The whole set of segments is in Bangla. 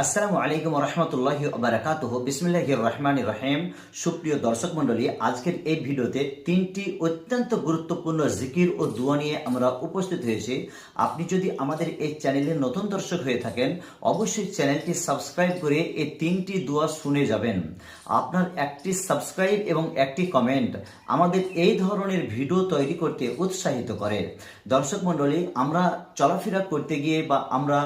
আসসালামু আলাইকুম রহমতুল্লাহ বারাকাতুহ বিসমিল্লাহ রহমান রহিম। সুপ্রিয় দর্শক মণ্ডলী, আজকের এই ভিডিওতে তিনটি অত্যন্ত গুরুত্বপূর্ণ জিকির ও দোয়া নিয়ে আমরা উপস্থিত হয়েছি। আপনি যদি আমাদের এই চ্যানেলে নতুন দর্শক হয়ে থাকেন, অবশ্যই চ্যানেলটি সাবস্ক্রাইব করে এই তিনটি দোয়া শুনে যাবেন। আপনার একটি সাবস্ক্রাইব এবং একটি কমেন্ট আমাদের এই ধরনের ভিডিও তৈরি করতে উৎসাহিত করে। দর্শক মণ্ডলী, আমরা চলাফেরা করতে গিয়ে বা আমরা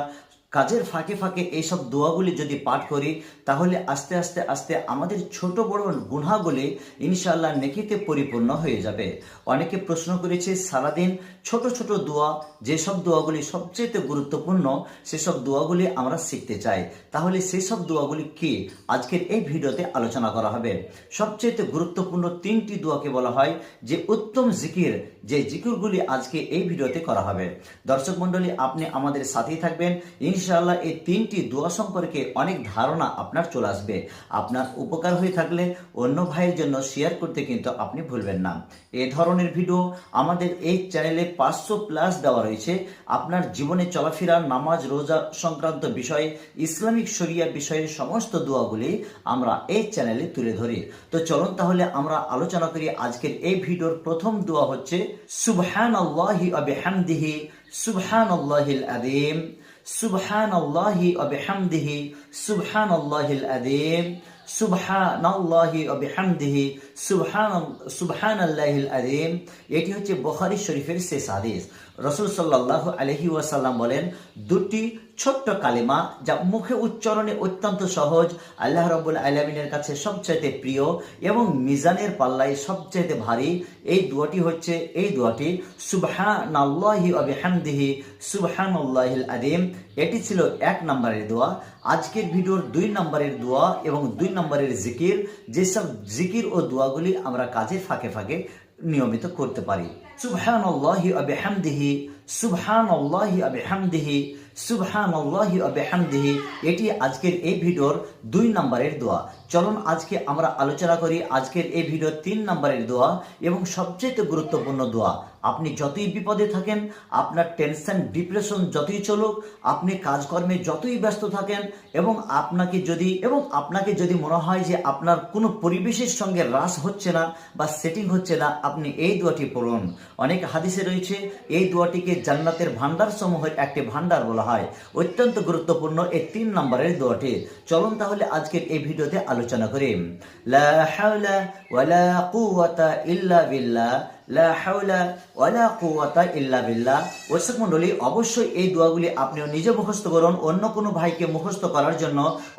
কাজের ফাঁকে ফাঁকে এইসব দোয়াগুলি যদি পাঠ করি, তাহলে আস্তে আস্তে আস্তে আমাদের ছোট বড় গুনাগুলি ইনশাআল্লাহ নেকিতে পরিপূর্ণ হয়ে যাবে। অনেকে প্রশ্ন করেছে, সারাদিন ছোট ছোট দোয়া, যেসব দোয়াগুলি সবচেয়ে গুরুত্বপূর্ণ, সেসব দোয়াগুলি আমরা শিখতে চাই। তাহলে সেসব দোয়াগুলি কি? আজকের এই ভিডিওতে আলোচনা করা হবে। সবচেয়ে গুরুত্বপূর্ণ তিনটি দোয়াকে বলা হয়, যে উত্তম জিকির, যে জিকিরগুলি আজকে এই ভিডিওতে করা হবে। দর্শক মণ্ডলী, আপনি আমাদের সাথেই থাকবেন। ইনশাআল্লাহ এই তিনটি দোয়া সম্পর্কে অনেক ধারণা আপনার চলে আসবে। আপনার উপকার হয়ে থাকলে অন্য ভাইয়ের জন্য শেয়ার করতে কিন্তু আপনি ভুলবেন না। এ ধরনের ভিডিও আমাদের এই চ্যানেলে পাঁচশো প্লাস দেওয়া রয়েছে। আপনার জীবনে চলাফেরা, নামাজ, রোজা সংক্রান্ত বিষয়ে, ইসলামিক শরিয়া বিষয়ের সমস্ত দোয়াগুলি আমরা এই চ্যানেলে তুলে ধরি। তো চলুন তাহলে আমরা আলোচনা করি আজকের এই ভিডিওর প্রথম দোয়া হচ্ছে সুবহান আল্লাহি আবিহামদিহি সুবহান আল্লাহিল আদিম এটি হচ্ছে বখারি শরীফের শেষ আদেশ রসুল সাল্লাহ আলহি ওয়াসাল্লাম বলেন দুটি ছোট্ট কালিমা যা মুখে উচ্চারণে অত্যন্ত সহজ, আল্লাহ রব্বুল আলমিনের কাছে সবচাইতে প্রিয় এবং মিজানের পাল্লায় সবচাইতে ভারী। এই দোয়াটি হচ্ছে, এই দোয়াটি সুবহান আল্লাহি আবিহামদিহি সুবহান আল্লাহিল আদিম এটি ছিল এক নম্বরের দোয়া। আজকের ভিডিওর দুই নম্বরের দোয়া এবং দুই নম্বরের জিকির, যেসব জিকির ও দোয়াগুলি আমরা কাজের ফাঁকে ফাঁকে নিয়মিত করতে পারি। সুবহান আল্লাহি আবিহামদিহি সুবহান আল্লাহি আবিহামদিহি সুবহান আল্লাহি আবিহামদিহি এটি আজকের এই ভিডিওর দুই নম্বরের দোয়া। চলুন আজকে আমরা আলোচনা করি আজকের এই ভিডিওর তিন নম্বরের দোয়া এবং সবচেয়ে গুরুত্বপূর্ণ দোয়া। আপনি যতই বিপদে থাকেন, আপনার টেনশন, ডিপ্রেশন যতই চলুক, আপনি কাজকর্মে যতই ব্যস্ত থাকেন এবং আপনাকে যদি এবং আপনাকে যদি মনে হয় যে আপনার কোনো পরিবেশের সঙ্গে হ্রাস হচ্ছে না বা সেটিং হচ্ছে না, আপনি এই দোয়াটি পড়ুন। অনেক হাদিসে রয়েছে, এই দোয়াটিকে জান্নাতের ভান্ডার সমূহের একটি ভান্ডার বলা হয়। অত্যন্ত গুরুত্বপূর্ণ এই তিন নম্বরের দোয়াটি। চলুন তাহলে আজকের এই ভিডিওতে আলোচনা করি। অবশ্যই এই দোয়াগুলি আপনিও নিজে মুখস্থ করুন। অন্য কোনো ভাইকে মুখস্থ করার জন্য